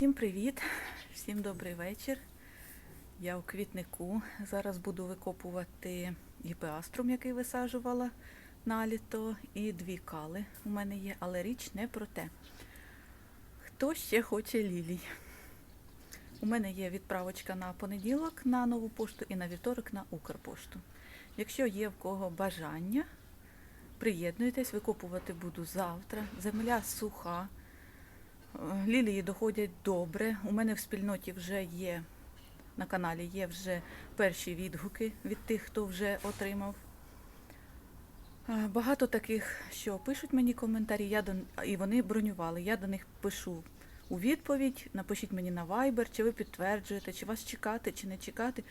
Всім привіт, всім добрий вечір. Я у квітнику. Зараз буду викопувати гіпеаструм, який висаджувала на літо, і дві кали у мене є, але річ не про те. Хто ще хоче лілій? У мене є відправочка на понеділок на нову пошту і на вівторок на Укрпошту. Якщо є в кого бажання, приєднуйтесь, викопувати буду завтра. Земля суха. Лілії доходять добре. У мене в спільноті вже є на каналі є вже перші відгуки від тих, хто вже отримав. Багато таких, що пишуть мені коментарі, я до, і вони бронювали. Я до них пишу у відповідь, напишіть мені на Viber, чи ви підтверджуєте, чи вас чекати, чи не чекати.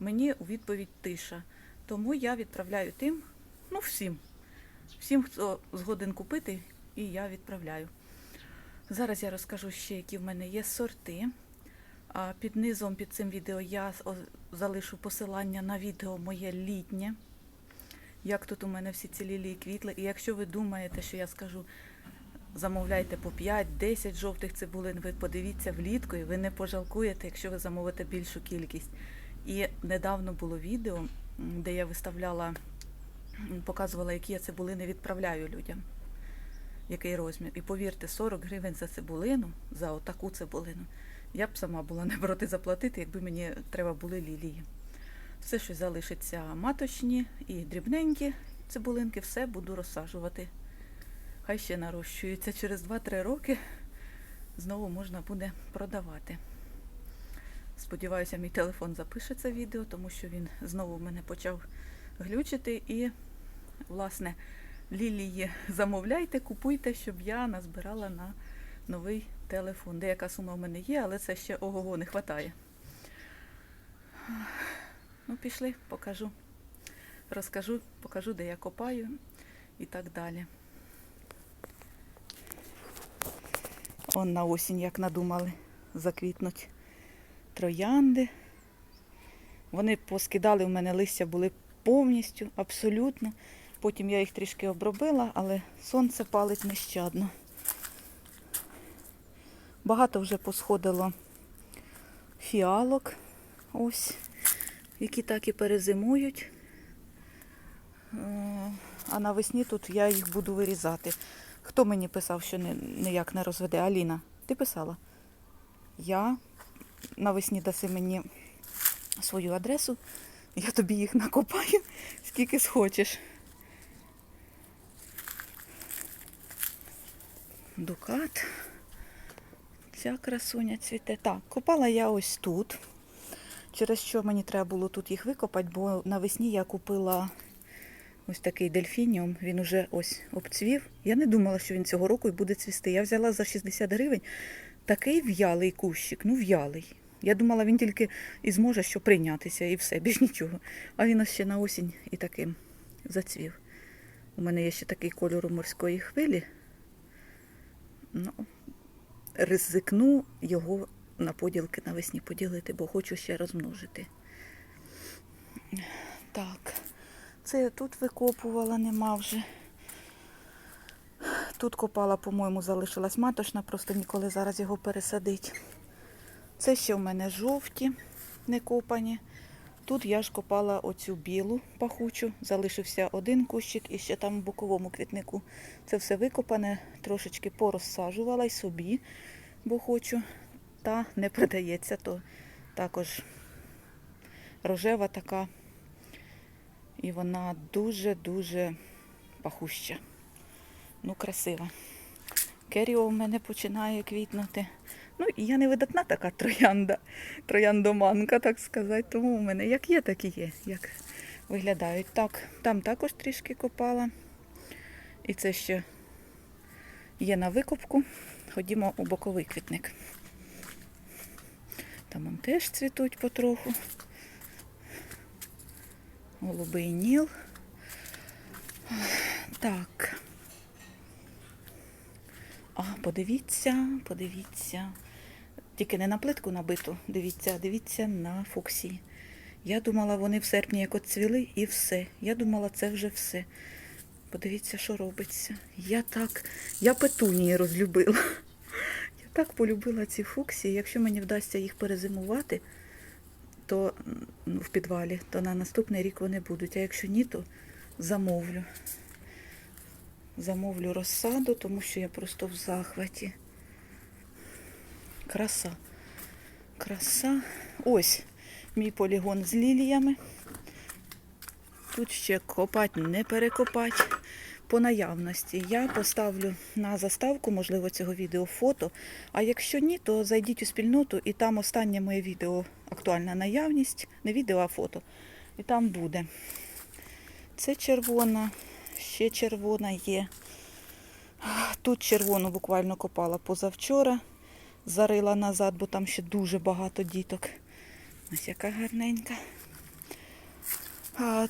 Мені у відповідь тиша. Тому я відправляю тим, ну всім, всім, хто згоден купити, і я відправляю. Зараз я розкажу ще, які в мене є сорти. Під низом під цим відео я залишу посилання на відео моє літнє. Як тут у мене всі ці лілії квітли. І якщо ви думаєте, що я скажу, замовляйте по 5-10 жовтих цибулин, ви подивіться влітку і ви не пожалкуєте, якщо ви замовите більшу кількість. І недавно було відео, де я виставляла, показувала, які я цибулини відправляю людям який розмір. І повірте, 40 гривень за цибулину, за отаку цибулину, я б сама була не проти заплатити, якби мені треба були лілії. Все, що залишиться маточні і дрібненькі цибулинки, все буду розсаджувати. Хай ще нарощується. Через 2-3 роки знову можна буде продавати. Сподіваюся, мій телефон запише це відео, тому що він знову в мене почав глючити і, власне, лілії замовляйте, купуйте, щоб я назбирала на новий телефон. Деяка сума в мене є, але це ще ого-го не вистачає. Ну, пішли, покажу. Розкажу, покажу, де я копаю і так далі. Он на осінь, як надумали, заквітнуть троянди. Вони поскидали в мене листя були повністю, абсолютно. Потім я їх трішки обробила, але сонце палить нещадно. Багато вже посходило фіалок, ось, які так і перезимують. Е, А навесні тут я їх буду вирізати. Хто мені писав, що ніяк не розведе? Аліна, ти писала? Я навесні даси мені свою адресу, я тобі їх накопаю, скільки схочеш. Дукат. Ця красуня цвіте. Так, копала я ось тут. Через що мені треба було тут їх викопати, бо навесні я купила ось такий дельфініум. Він уже ось обцвів. Я не думала, що він цього року і буде цвісти. Я взяла за 60 гривень такий в'ялий кущик, ну в'ялий. Я думала, він тільки і зможе що прийнятися, і все, більш нічого. А він ось ще на осінь і таким зацвів. У мене є ще такий кольор у морської хвилі. Ну, ризикну його на поділки навесні поділити, бо хочу ще розмножити. Так, це я тут викопувала, нема вже. Тут копала, по-моєму, залишилась маточна, просто ніколи зараз його пересадить. Це ще в мене жовті, не копані. Тут я ж копала оцю білу пахучу, залишився один кущик і ще там в боковому квітнику. Це все викопане, трошечки порозсаджувала й собі, бо хочу. Та не продається, то також рожева така. І вона дуже-дуже пахуща. Ну, красива. Керіо в мене починає квітнути. Ну, я не видатна така троянда, трояндоманка, так сказати. Тому у мене як є, так і є, як виглядають. Так, там також трішки копала. І це ще є на викопку. Ходімо у боковий квітник. Там он теж цвітуть потроху. Голубий ніл. Так. А, подивіться, подивіться. Тільки не на плитку набиту, дивіться, а дивіться на фуксії. Я думала, вони в серпні як от цвіли і все. Я думала, це вже все. Подивіться, що робиться. Я так, я петунії розлюбила. Я так полюбила ці фуксії. Якщо мені вдасться їх перезимувати, то ну, в підвалі, то на наступний рік вони будуть. А якщо ні, то замовлю. Замовлю розсаду, тому що я просто в захваті. Краса. Краса. Ось мій полігон з ліліями. Тут ще копать, не перекопать. По наявності я поставлю на заставку, можливо, цього відео фото. А якщо ні, то зайдіть у спільноту і там останнє моє відео актуальна наявність. Не відео, а фото. І там буде. Це червона, ще червона є. Тут червону буквально копала позавчора, зарила назад, бо там ще дуже багато діток. Ось яка гарненька.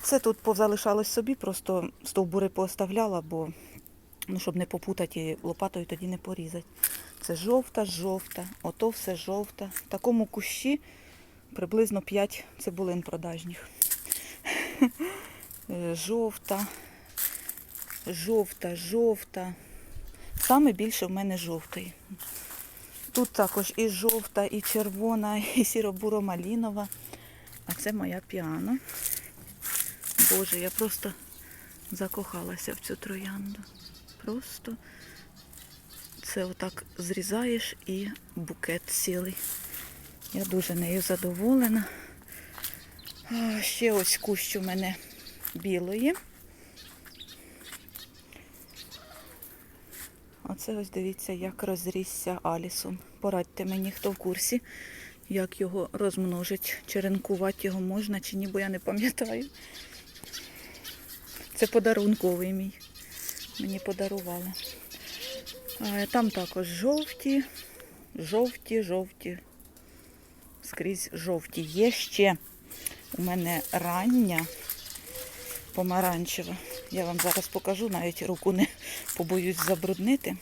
Це тут позалишалось собі, просто стовбури пооставляла, бо ну, щоб не попутати і лопатою тоді не порізати. Це жовта, жовта, ото все жовта. В такому кущі приблизно 5 цибулин продажніх. Е, Жовта, жовта, жовта. Саме більше в мене жовтий. Тут також і жовта, і червона, і сіро-буро-малінова. А це моя піано. Боже, я просто закохалася в цю троянду. Просто це отак зрізаєш і букет цілий. Я дуже нею задоволена. Ще ось кущ у мене білої. Оце ось дивіться, як розрісся Алісом. Порадьте мені, хто в курсі, як його розмножить. Черенкувати його можна чи ні, бо я не пам'ятаю. Це подарунковий мій. Мені подарували. Там також жовті, жовті, жовті. Скрізь жовті. Є ще у мене рання помаранчева. Я вам зараз покажу, навіть руку не побоюсь забруднити.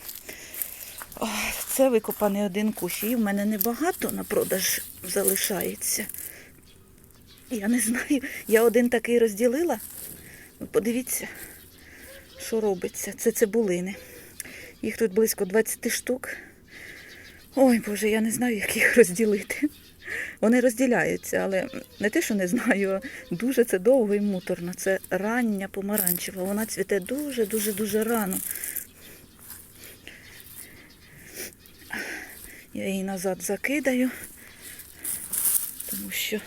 Це викопаний один кущ. І в мене небагато на продаж залишається. Я не знаю. Я один такий розділила. Ви Подивіться, що робиться. Це цибулини. Їх тут близько 20 штук. Ой, Боже, я не знаю, як їх розділити. Вони розділяються, але не те, що не знаю, а дуже це довго і муторно. Це рання помаранчева. Вона цвіте дуже-дуже дуже рано. Я її назад закидаю, тому що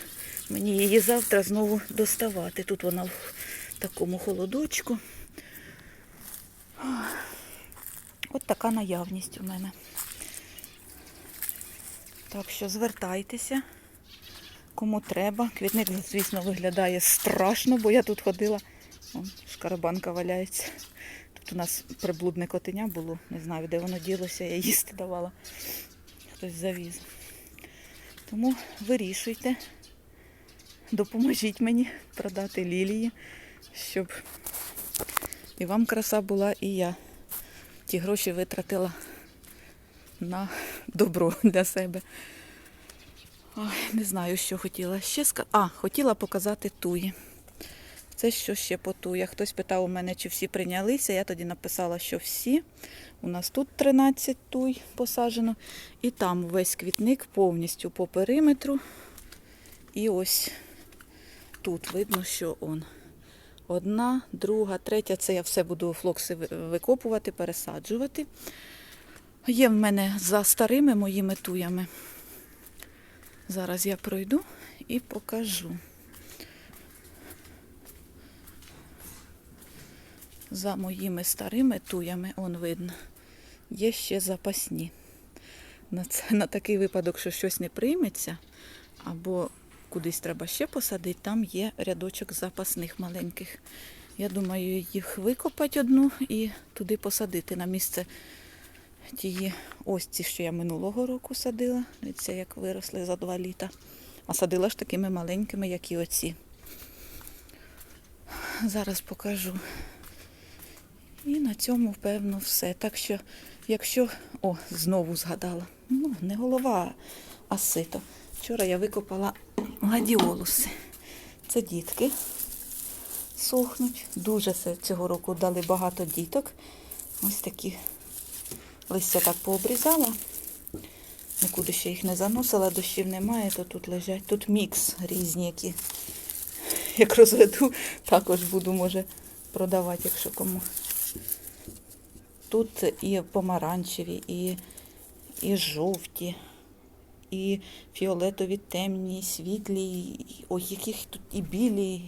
мені її завтра знову доставати. Тут вона в такому холодочку. От така наявність у мене. Так що звертайтеся, кому треба. Квітник, звісно, виглядає страшно, бо я тут ходила. Вон, шкарабанка валяється. Тут у нас приблудне котеня було, не знаю, де воно ділося, я їсти давала. Хтось завіз. Тому вирішуйте, допоможіть мені продати лілії, щоб і вам краса була, і я ті гроші витратила на добро для себе. Ой, не знаю, що хотіла ще сказати. А, хотіла показати туї. Це що ще по туях. Хтось питав у мене, чи всі прийнялися. Я тоді написала, що всі. У нас тут 13 туй посаджено. І там весь квітник повністю по периметру. І ось тут видно, що он. Одна, друга, третя. Це я все буду флокси викопувати, пересаджувати. Є в мене за старими моїми туями. Зараз я пройду і покажу. За моїми старими туями, он видно, є ще запасні. На, це, на такий випадок, що щось не прийметься, або кудись треба ще посадити, там є рядочок запасних маленьких. Я думаю, їх викопати одну і туди посадити на місце тії ось ці, що я минулого року садила. Дивіться, як виросли за два літа. А садила ж такими маленькими, як і оці. Зараз покажу. І на цьому, певно, все. Так що, якщо. О, знову згадала. Ну, не голова, а сито. Вчора я викопала гладіолуси. Це дітки сохнуть. Дуже цього року дали багато діток. Ось такі листя так пообрізала. нікуди ще їх не заносила, дощів немає, то тут лежать. Тут мікс різні, які як розведу, також буду, може, продавати, якщо кому. Тут і помаранчеві, і, і жовті, і фіолетові темні, і світлі, і, ой, яких тут і білі,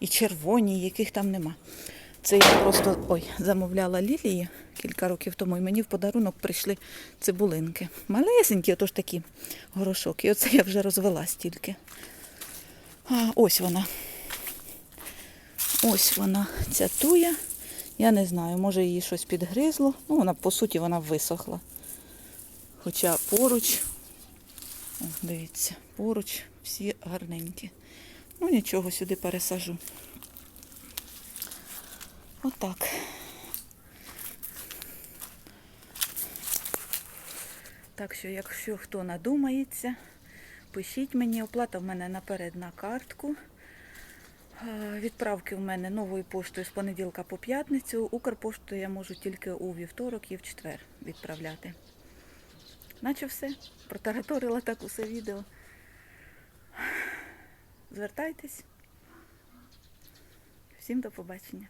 і червоні, яких там нема. Це я просто ой, замовляла лілії кілька років тому, і мені в подарунок прийшли цибулинки. Малесенькі, отож такі горошок. І оце я вже розвела стільки. А, ось вона. Ось вона, ця туя. Я не знаю, може її щось підгризло. Ну, вона, по суті, вона висохла. Хоча поруч, о, дивіться, поруч всі гарненькі. Ну, нічого, сюди пересажу. Отак. Так що, якщо хто надумається, пишіть мені, оплата в мене наперед на картку. Е, відправки в мене новою поштою з понеділка по п'ятницю. Укрпоштою я можу тільки у вівторок і в четвер відправляти. Наче все. Протараторила так усе відео. Звертайтесь. Всім до побачення.